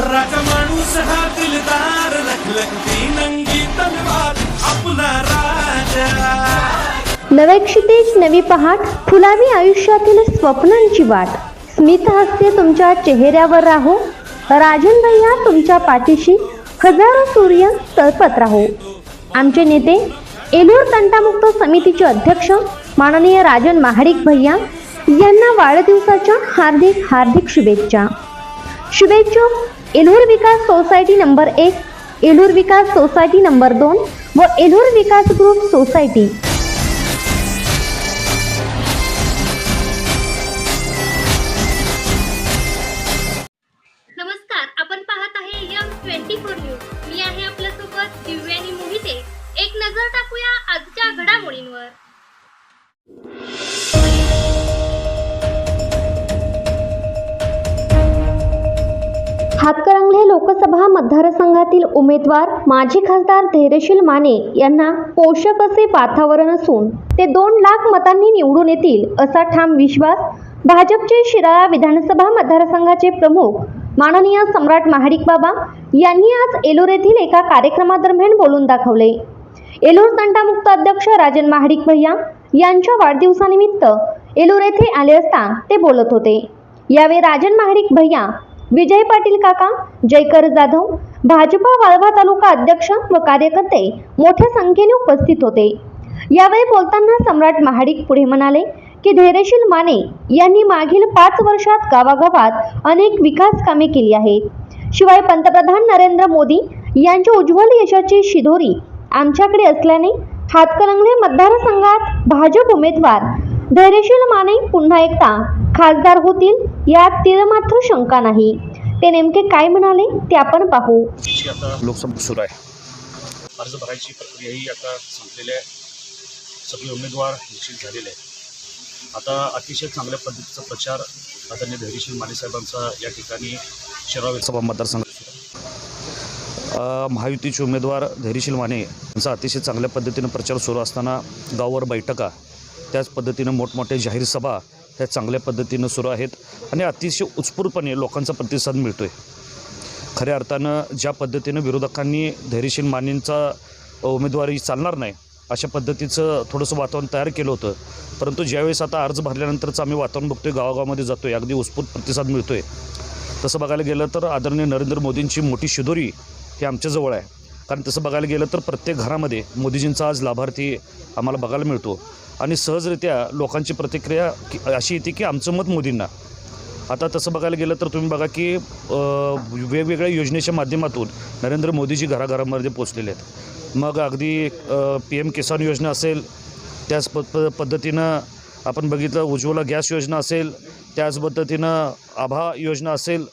राजा माणूस हा दिलदार लखलखती नंगी तलवार आपला राजा. नवे क्षितिज नवी पहाट फुलावी आयुष्यातील स्वप्नांची वाट. स्मित हास्य तुमच्या चेहऱ्यावर राहो. राजन भैया तुमच्या पाठीशी हजारो सूर्य तळपत राहो. आमचे नेते एलूर तंटामुक्त समितीचे अध्यक्ष माननीय राजन महाडिक भैया यांना वाढदिवसाच्या हार्दिक हार्दिक शुभेच्छा. शुभेच्छुक एलूर विकास सोसायटी नंबर एक एलूर विकास सोसायटी नंबर दोन व एलूर विकास ग्रुप सोसायटी. नमस्कार आपण पाहत आहे यम ट्वेंटी फोर न्यूज. मी आहे आपल्यासोबत दिव्यानी मोहिते. एक नजर टाकूया आजच्या घडामोडींवर. हातकरंगले लोकसभा मतदारसंघातील उमेदवार माजी खासदार धैर्यशील माने यांना पोषक असे वातावरण असून ते दोन लाख मतांनी निवडून येतील असा ठाम विश्वास भाजपचे शिराळा विधानसभा मतदारसंघाचे प्रमुख माननीय सम्राट महाडिक बाबा यांनी आज एलोर येथील एका कार्यक्रमादरम्यान बोलून दाखवले. एलोर तंटामुक्त अध्यक्ष राजन महाडिक भैया यांच्या वाढदिवसानिमित्त एलोर येथे आले असता ते बोलत होते. यावेळी राजन महाडिक भैया विजय पाटील काका जयकर जाधव भाजपा वाळवा तालुका अध्यक्ष व कार्यकर्ते मोठ्या संख्येने उपस्थित होते. यावेळी बोलताना सम्राट महाडिक पुढे म्हणाले की धैर्यशील माने यांनी मागील पाच वर्षात गावागावात अनेक विकास कामे केली आहेत. शिवाय पंतप्रधान नरेंद्र मोदी यांच्या उज्ज्वल यशाची शिदोरी आमच्याकडे असल्याने हातकणंगले मतदारसंघात भाजप उमेदवार धैर्यशील माने पुन्हा एकदा खासदार होतील यात तिळमात्र शंका नाही. ते नेमके काय म्हणाले ते आपण पाहू. लोकसभा सुरू आहे. अर्ज भरायची प्रक्रियाही आता संपलेली आहे. सगळे उमेदवार निश्चित झालेले आहेत. आता अतिशय चांगल्या पद्धतीचा प्रचार आदरणीय धैर्यशील माने साहेबांचा या ठिकाणी शिराव आहे. अ, महायुतीचे उमेदवार धैर्यशील माने यांचा अतिशय चांगल्या पद्धतीनं प्रचार सुरू असताना गावावर बैठका त्याच पद्धतीनं मोठमोठे जाहीर सभा ह्या चांगल्या पद्धतीनं सुरू आहेत आणि अतिशय उत्स्फूर्तपणे लोकांचा प्रतिसाद मिळतो आहे खऱ्या अर्थानं ज्या पद्धतीनं विरोधकांनी धैर्यशील मानेंचा उमेदवारी चालणार नाही अशा पद्धतीचं थोडंसं वातावरण तयार केलं होतं. परंतु ज्यावेळेस आता अर्ज भरल्यानंतरचं आम्ही वातावरण बघतोय गावागावामध्ये जातो आहे अगदी उत्स्फूर्त प्रतिसाद मिळतो आहे तसं बघायला गेलं तर आदरणीय नरेंद्र मोदींची मोठी शिदोरी ही आमच्याजवळ आहे. कारण तसं बघायला गेलं तर प्रत्येक घरामध्ये मोदीजींचा आज लाभार्थी आम्हाला बघायला मिळतो. आणि सहजरित्या लोकांची प्रतिक्रिया अशी येते की आमचं मत मोदींना. आता तसं बघायला गेलं तर तुम्ही बघा की वेगवेगळ्या योजनेच्या माध्यमातून नरेंद्र मोदीजी घराघरामध्ये पोचलेले आहेत. मग अगदी पी एम किसान योजना असेल त्याच प प पद्धतीनं आपण बघितलं उज्ज्वला गॅस योजना असेल त्याच पद्धतीनं आभा योजना असेल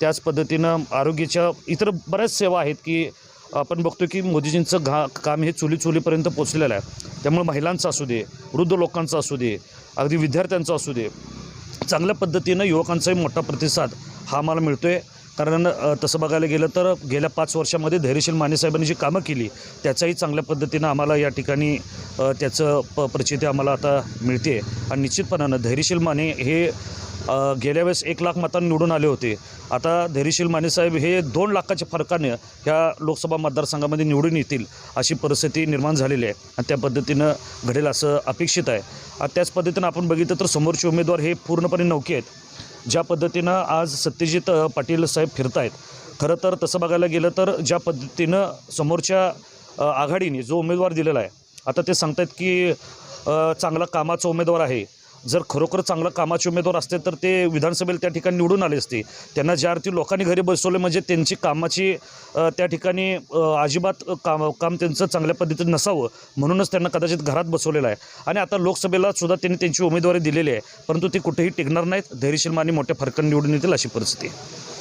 त्याच पद्धतीनं आरोग्याच्या इतर बऱ्याच सेवा आहेत की आपण बघतो की मोदीजींचं घा काम हे चुली चुलीपर्यंत पोचलेलं आहे. त्यामुळे महिलांचं असू दे वृद्ध लोकांचं असू दे अगदी विद्यार्थ्यांचं असू दे चांगल्या पद्धतीनं युवकांचाही मोठा प्रतिसाद हा आम्हाला मिळतो आहे कारण तसं बघायला गेलं तर गेल्या पाच वर्षामध्ये धैर्यशील माने साहेबांनी जी कामं केली त्याचाही चांगल्या पद्धतीनं आम्हाला या ठिकाणी त्याचं प प्रचिती आम्हाला आता मिळते. आणि निश्चितपणानं धैर्यशील माने हे गेल्या वेळेस एक लाख मतांनी निवडून आले होते. आता धैर्यशील माने साहेब हे दोन लाखाच्या फरकाने ह्या लोकसभा मतदारसंघामध्ये निवडून येतील अशी परिस्थिती निर्माण झालेली आहे. आणि त्या पद्धतीनं घडेल असं अपेक्षित आहे. आणि त्याच पद्धतीनं आपण बघितलं तर समोरचे उमेदवार हे पूर्णपणे नौके आहेत. ज्या पद्धतीनं आज सत्यजित पाटील साहेब फिरत आहेत खरं तर तसं बघायला गेलं तर ज्या पद्धतीनं समोरच्या आघाडीने जो उमेदवार दिलेला आहे आता ते सांगतात की चांगला कामाचा उमेदवार आहे. जर खरोखर चांगलं कामाचे उमेदवार असते तर ते विधानसभेला त्या ठिकाणी निवडून आले असते. त्यांना ज्या अर्थी लोकांनी घरी बसवले म्हणजे त्यांची कामाची त्या ठिकाणी अजिबात काम काम त्यांचं चांगल्या पद्धतीनं नसावं म्हणूनच त्यांना कदाचित घरात बसवलेलं आहे. आणि आता लोकसभेला सुद्धा त्यांनी त्यांची उमेदवारी दिलेली आहे परंतु ती कुठेही टिकणार नाहीत. धैर्यशील माने मोठ्या फरकाने निवडून येतील अशी परिस्थिती आहे.